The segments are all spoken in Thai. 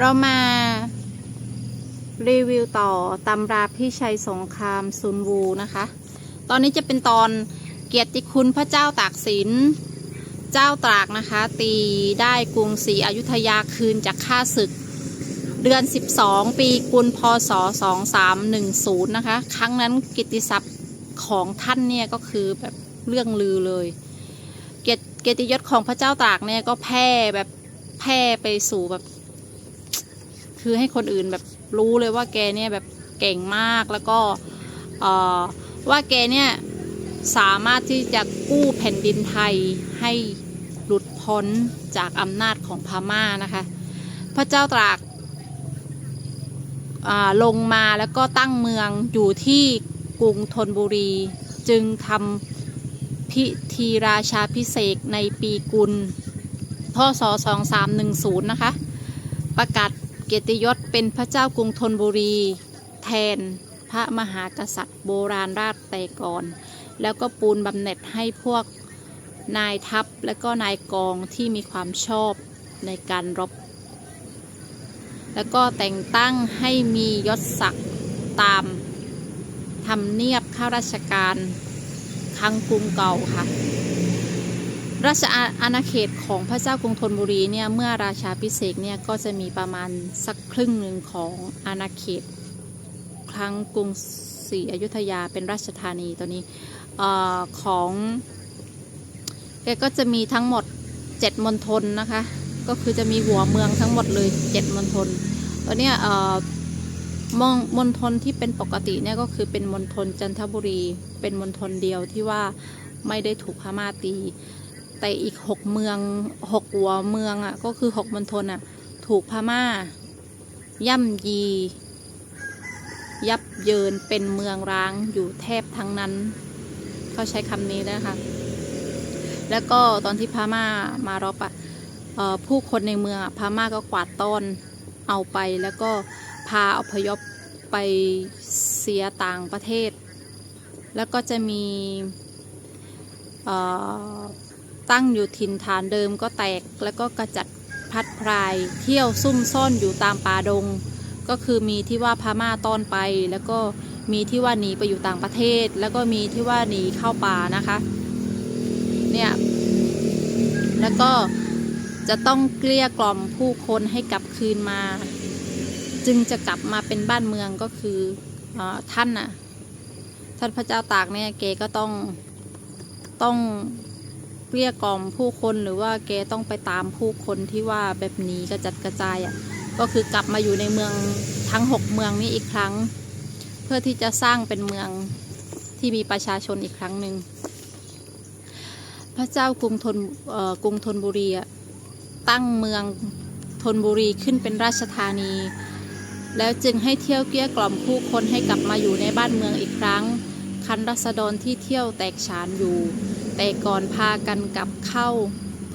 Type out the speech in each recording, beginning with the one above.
เรามา รีวิวต่อตำราพี่ชัยสงครามซุนวูนะคะ ตอนนี้จะเป็นตอนเกียรติคุณพระเจ้าตากสิน เจ้าตากนะคะ ตีได้กรุงศรีอยุธยาคืนจากข้าศึก เดือน 12 ปีกุลพศ 2310 นะคะ ครั้งนั้นกิติศัพท์ของท่านเนี่ยก็คือแบบเรื่องลือเลย เกียรติยศของพระเจ้าตากเนี่ยก็แพร่แบบแพร่ไปสู่แบบ คือให้คนอื่นแบบรู้เลยว่าแกเนี่ยแบบเก่งมากแล้วก็ว่าแกเนี่ยสามารถที่จะกู้แผ่นดินไทยให้หลุดพ้นจากอำนาจของพม่านะคะ พระเจ้าตรากลงมาแล้วก็ตั้งเมืองอยู่ที่กรุงธนบุรี จึงทำพิธีราชาพิเศษในปีกุลพศ2310 นะคะ ประกาศ เกียรติยศเป็นพระเจ้ากรุงธนบุรี แทนพระมหากษัตริย์โบราณราชแต่ก่อน แล้วก็ปูนบำเหน็จให้พวกนายทัพและก็นายกองที่มีความชอบในการรบ แล้วก็แต่งตั้งให้มียศศักดิ์ตามทำเนียบข้าราชการครั้งกรุงเก่าค่ะ ราชอาณาเขตของพระเจ้ากรุงธนบุรีเนี่ยเมื่อราชาพิเศษเนี่ยก็จะมีประมาณสักครึ่งหนึ่งของอาณาเขต ครั้งกรุงศรีอยุธยาเป็นราชธานีตัวนี้อของแกก็จะมีทั้งหมดเจ็ดมณฑลนะคะ ก็คือจะมีหัวเมืองทั้งหมดเลยเจ็ดมณฑลตัวเนี้ยมองมณฑลที่เป็นปกติเนี่ยก็คือเป็นมณฑลจันทบุรี เป็นมณฑลเดียวที่ว่าไม่ได้ถูกพม่าตี แต่อีกหกเมืองหกหัวเมืองอะก็คือหกมณฑลอะถูกพม่า ย่ำยี ยับเยินเป็นเมืองร้างอยู่แทบทั้งนั้น เขาใช้คำนี้นะคะ แล้วก็ตอนที่พม่ามารบอะอ่อผู้คนในเมืองอะพม่าก็กวาดต้อนเอาไปแล้วก็พาอพยพไปเสียต่างประเทศ แล้วก็จะมีเตั้งอยู่ถิ่นฐานเดิมก็แตก แล้วก็กระจัดพัดพราย เที่ยวซุ่มซ่อนอยู่ตามป่าดง ก็คือมีที่ว่าพม่าตอนไป แล้วก็มีที่ว่าหนีไปอยู่ต่างประเทศ แล้วก็มีที่ว่าหนีเข้าป่านะคะ เนี่ยแล้วก็จะต้องเกลี้ยกล่อมผู้คนให้กลับคืนมา จึงจะกลับมาเป็นบ้านเมืองก็คือเออท่านน่ะท่านพระเจ้าตากเนี่ยเกก็ต้องต้อง เกลี้ยกล่อมผู้คนหรือว่าแกต้องไปตามผู้คนที่ว่าแบบนี้กระจัดกระจายอะก็คือกลับมาอยู่ในเมืองทั้งหกเมืองนี้อีกครั้ง เพื่อที่จะสร้างเป็นเมืองที่มีประชาชนอีกครั้งหนึ่งพระเจ้ากรุงธนกรุงธนบุรีอะตั้งเมืองธนบุรีขึ้นเป็นราชธานี แล้วจึงให้เที่ยวเกลี้ยกล่อมผู้คนให้กลับมาอยู่ในบ้านเมืองอีกครั้ง คันรัษฎรที่เที่ยวแตกฉานอยู่ แต่ก่อนพากันกลับเข้า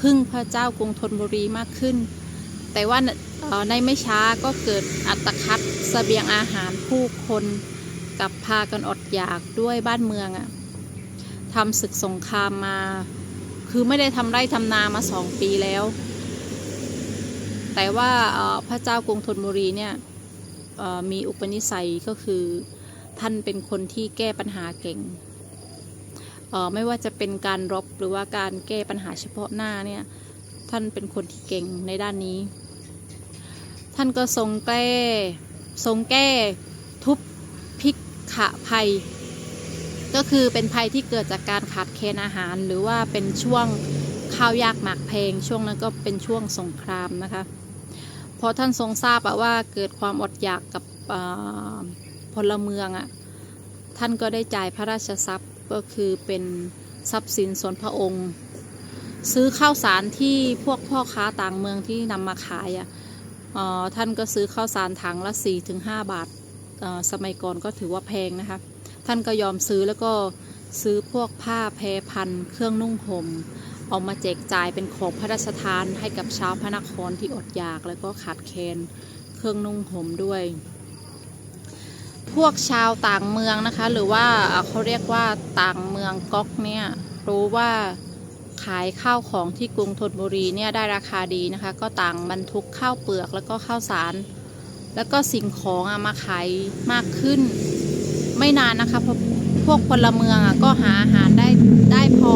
พึ่งพระเจ้ากรุงธนบุรีมากขึ้น แต่ว่าในไม่ช้าก็เกิดอัตคัดเสบียงอาหารผู้คนกลับพากันอดอยากด้วยบ้านเมืองอะทำศึกสงครามมา คือไม่ได้ทำไร่ทำนามาสองปีแล้ว แต่ว่าพระเจ้ากรุงธนบุรีเนี่ยมีอุปนิสัยก็คือ ท่านเป็นคนที่แก้ปัญหาเก่งออไม่ว่าจะเป็นการรบหรือว่าการแก้ปัญหาเฉพาะหน้าเนี่ยท่านเป็นคนที่เก่งในด้านนี้ ท่านก็ทรงแก้ทรงแก้ทุบพิกขะภัย ก็คือเป็นภัยที่เกิดจากการขาดแคลนอาหาร หรือว่าเป็นช่วงข้าวยากหมากแพงช่วงนั้นก็เป็นช่วงสงครามนะคะพอท่านทรงทราบว่าเกิดความอดอยากกับ พลเมืองอะท่านก็ได้จ่ายพระราชทรัพย์ก็คือเป็นทรัพย์สินส่วนพระองค์ ซื้อข้าวสารที่พวกพ่อค้าต่างเมืองที่นำมาขายอะเอ่อท่านก็ซื้อข้าวสารถังละ4ถึง5บาทสมัยก่อนก็ถือว่าแพงนะคะท่านก็ยอมซื้อแล้วก็ซื้อพวกผ้าแพรพันเครื่องนุ่งห่มเอามาแจกจ่ายเป็นของพระราชทานให้กับชาวพระนครที่อดอยาก แล้วก็ขาดแคลนเครื่องนุ่งห่มด้วย พวกชาวต่างเมืองนะคะ หรือว่าเขาเรียกว่าต่างเมืองก๊อกเนี่ยรู้ว่าขายข้าวของที่กรุงธนบุรีเนี่ยได้ราคาดีนะคะ ก็ต่างบรรทุกข้าวเปลือกแล้วก็ข้าวสาร แล้วก็สิ่งของอมาขายมากขึ้น ไม่นานนะคะเพราะพวกพลเมืองอก็หาอาหารได้ได้พอ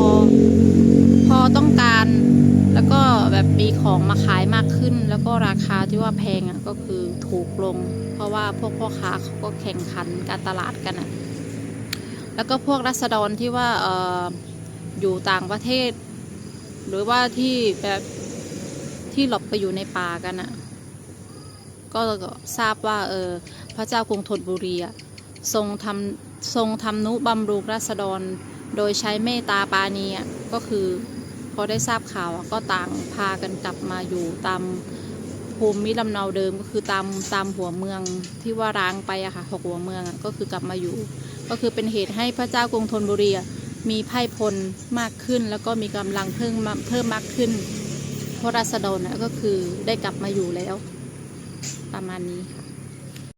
พอต้องการ แล้วก็แบบมีของมาขายมากขึ้น แล้วก็ราคาที่ว่าแพงอะก็คือถูกลง เพราะว่าพวกพ่อค้าเขาก็แข่งขันการตลาดกันอะแล้วก็พวกรัษฎรที่ว่าเอออยู่ต่างประเทศ หรือว่าที่แบบที่หลบไปอยู่ในป่ากันอะก็ทราบว่าเออพระเจ้ากรุงธนบุรีอะทรงทำทรงทำนุบำรุงรัษฎร โดยใช้เมตตาปาณีอะก็คือ อได้ทราบข่าวก็ต่างพากันกลับมาอยู่ตามภูมิลำเนาเดิมก็คือตามตามหัวเมืองที่ว่าร้างไปอะค่ะหกหัวเมืองก็คือกลับมาอยู่ ก็คือเป็นเหตุให้พระเจ้ากรุงธนบุรีมีไพ่พลมากขึ้น แล้วก็มีกำลังเพิ่มเพิ่มมากขึ้นเพราะรัษฎรก็คือได้กลับมาอยู่แล้ว ประมาณนี้ค่ะ